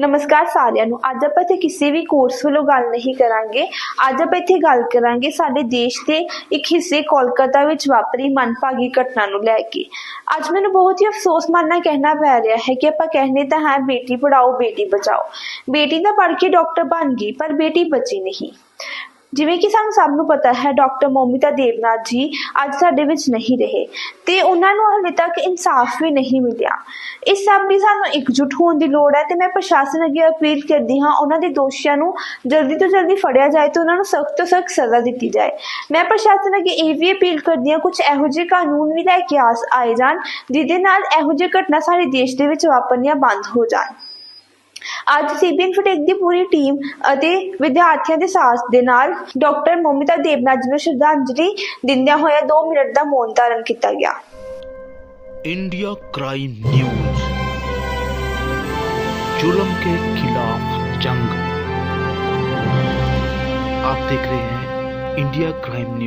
ਨਮਸਕਾਰ ਸਾਰਿਆਂ ਨੂੰ। ਅੱਜ ਆਪਾਂ ਇੱਥੇ ਕਿਸੇ ਵੀ ਕੋਰਸ ਵੱਲੋਂ ਗੱਲ ਨਹੀਂ ਕਰਾਂਗੇ। ਅੱਜ ਆਪਾਂ ਇੱਥੇ ਗੱਲ ਕਰਾਂਗੇ ਸਾਡੇ ਦੇਸ਼ ਦੇ ਇੱਕ ਹਿੱਸੇ ਕੋਲਕਾਤਾ ਵਿੱਚ ਵਾਪਰੀ ਮਨਭਾਗੀ ਘਟਨਾ ਨੂੰ ਲੈ ਕੇ। ਅੱਜ ਮੈਨੂੰ ਬਹੁਤ ਹੀ ਅਫਸੋਸ ਮਾਨਣਾ ਕਹਿਣਾ ਪੈ ਰਿਹਾ ਹੈ ਕਿ ਆਪਾਂ ਕਹਿੰਦੇ ਤਾਂ ਹੈ, ਬੇਟੀ ਪੜਾਓ ਬੇਟੀ ਬਚਾਓ। ਬੇਟੀ ਤਾਂ ਪੜ੍ਹ ਕੇ ਡਾਕਟਰ ਬਣ ਗਈ, ਪਰ ਬੇਟੀ ਬਚੀ ਨਹੀਂ। ਜਿਵੇਂ ਕਿ ਸਾਨੂੰ ਸਭ ਨੂੰ ਪਤਾ ਹੈ, ਡਾਕਟਰ ਮੋਮਿਤਾ ਦੇਵਨਾਥ ਜੀ ਅੱਜ ਸਾਡੇ ਵਿੱਚ ਨਹੀਂ ਰਹੇ ਤੇ ਉਹਨਾਂ ਨੂੰ ਹਾਲੇ ਤੱਕ ਇਨਸਾਫ ਵੀ ਨਹੀਂ ਮਿਲਿਆ। ਇਸ ਸਭ ਲਈ ਸਾਨੂੰ ਇਕਜੁੱਟ ਹੋਣ ਦੀ ਲੋੜ ਹੈ ਤੇ ਮੈਂ ਪ੍ਰਸ਼ਾਸਨ ਅੱਗੇ ਅਪੀਲ ਕਰਦੀ ਹਾਂ, ਉਹਨਾਂ ਦੇ ਦੋਸ਼ੀਆਂ ਨੂੰ ਜਲਦੀ ਤੋਂ ਜਲਦੀ ਫੜਿਆ ਜਾਏ ਤੇ ਉਹਨਾਂ ਨੂੰ ਸਖਤ ਤੋਂ ਸਖਤ ਸਜ਼ਾ ਦਿੱਤੀ ਜਾਏ। ਮੈਂ ਪ੍ਰਸ਼ਾਸਨ ਅੱਗੇ ਇਹ ਵੀ ਅਪੀਲ ਕਰਦੀ ਹਾਂ ਕੁਝ ਇਹੋ ਜਿਹੇ ਕਾਨੂੰਨ ਵੀ ਲੈ ਕੇ ਆਸ ਆਏ ਜਾਣ, ਜਿਹਦੇ ਨਾਲ ਇਹੋ ਜਿਹੇ ਘਟਨਾ ਸਾਡੇ ਦੇਸ਼ ਦੇ ਵਿੱਚ ਵਾਪਰਨੀਆਂ ਬੰਦ ਹੋ ਜਾਣ। ਅੱਜ ਸੀਬੀਐਨ ਫਟੇਕ ਦੀ ਪੂਰੀ ਟੀਮ ਅਤੇ ਵਿਦਿਆਰਥੀਆਂ ਦੇ ਸਾਥ ਦੇ ਨਾਲ ਡਾਕਟਰ ਮੋਮਿਤਾ ਦੇਵਨਾਥ ਜੀ ਨੂੰ ਸ਼ਰਧਾਂਜਲੀ ਦਿੰਦਿਆਂ ਹੋਇਆ 2 ਮਿੰਟ ਦਾ ਮੌਨ ਧਾਰਨ ਕੀਤਾ ਗਿਆ इंडिया क्राइम न्यूज जुल्म के खिलाफ जंग आप देख रहे हैं इंडिया क्राइम न्यूज